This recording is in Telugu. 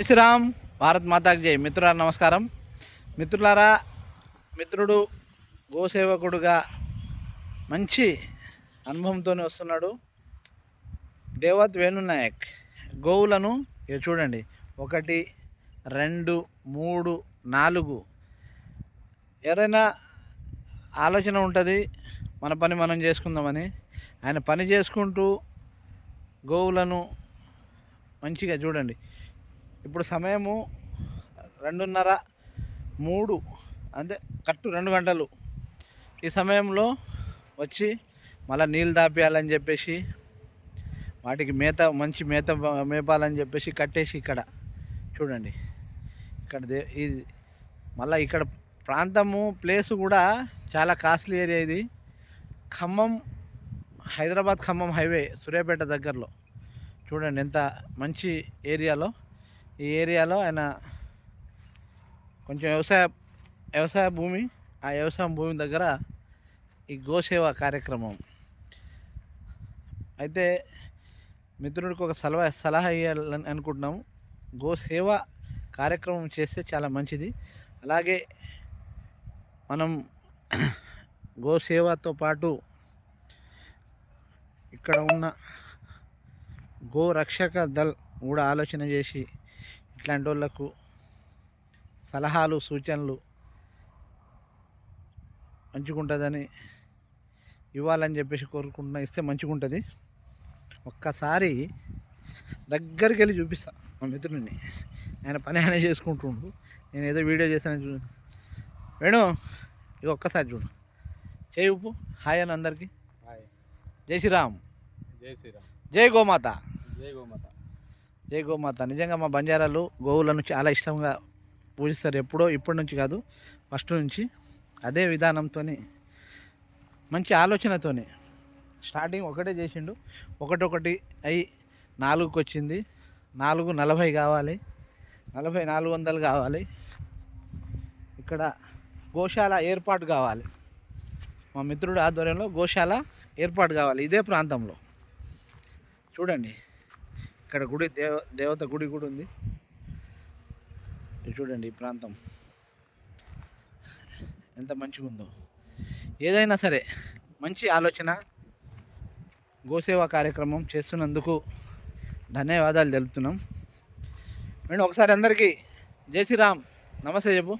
జై శ్రీరామ్ భారత్ మాతాకి జై. మిత్రులారా నమస్కారం. మిత్రులారా మిత్రుడు గోసేవకుడుగా మంచి అనుభవంతోనే వస్తున్నాడు. దేవత్ వేణునాయక్ గోవులను ఇక చూడండి ఒకటి రెండు మూడు నాలుగు. ఎవరైనా ఆలోచన ఉంటుంది మన పని మనం చేసుకుందామని. ఆయన పని చేసుకుంటూ గోవులను మంచిగా చూడండి. ఇప్పుడు సమయము రెండున్నర మూడు అంటే కట్టు రెండు గంటలు. ఈ సమయంలో వచ్చి మళ్ళీ నీళ్ళు దాపేయాలని చెప్పేసి వాటికి మేత మంచి మేత మేపాలని చెప్పేసి కట్టేసి ఇక్కడ చూడండి. ఇక్కడ దే ఇది మళ్ళీ ఇక్కడ ప్రాంతము ప్లేస్ కూడా చాలా కాస్ట్లీ ఏరియా ఇది. ఖమ్మం హైదరాబాద్ ఖమ్మం హైవే సూర్యాపేట దగ్గరలో. చూడండి ఎంత మంచి ఏరియాలో. ఈ ఏరియాలో ఆయన కొంచెం వ్యవసాయ వ్యవసాయ భూమి ఆ వ్యవసాయ భూమి దగ్గర ఈ గోసేవ కార్యక్రమం. అయితే మిత్రుడికి ఒక సలహా సలహా ఇవ్వాలని అనుకుంటున్నాము గోసేవ కార్యక్రమం చేస్తే చాలా మంచిది. అలాగే మనం గోసేవతో పాటు ఇక్కడ ఉన్న గో రక్షక దళ్ కూడా ఆలోచన చేసి ఇట్లాంటి వాళ్ళకు సలహాలు సూచనలు మంచిగుంటుందని ఇవ్వాలని చెప్పేసి కోరుకుంటున్నా. ఇస్తే మంచిగుంటుంది. ఒక్కసారి దగ్గరికి వెళ్ళి చూపిస్తా మా మిత్రుడిని. ఆయన పని ఆయన చేసుకుంటుండు. నేను ఏదో వీడియో చేశాను చూ వేణు ఇక ఒక్కసారి చూడు. చేయి ఉప్పు హాయ్ అని అందరికీ. హాయ్. జై శ్రీరామ్. జై శ్రీరామ్. జై గోమాత. జై గోమాత. జై గోమాత నిజంగా మా బంజారాలు గోవులను చాలా ఇష్టంగా పూజిస్తారు. ఎప్పుడో ఇప్పటి నుంచి కాదు ఫస్ట్ నుంచి. అదే విధానంతో మంచి ఆలోచనతోనే. స్టార్టింగ్ ఒకటే చేసిండు. ఒకటొకటి అయి నాలుగుకి వచ్చింది నాలుగు నలభై కావాలి. నలభై నాలుగు వందలు కావాలి. ఇక్కడ గోశాల ఏర్పాటు కావాలి. మా మిత్రుడు ఆధ్వర్యంలో గోశాల ఏర్పాటు కావాలి. ఇదే ప్రాంతంలో. చూడండి. ఇక్కడ గుడి దేవ దేవత గుడి కూడా ఉంది. చూడండి ఈ ప్రాంతం. ఎంత మంచిగా ఉందో. ఏదైనా సరే మంచి ఆలోచన గోసేవ కార్యక్రమం చేస్తున్నందుకు ధన్యవాదాలు తెలుపుతున్నాం. మేము ఒకసారి అందరికీ జై శ్రీరామ్. నమస్తే చెప్పు.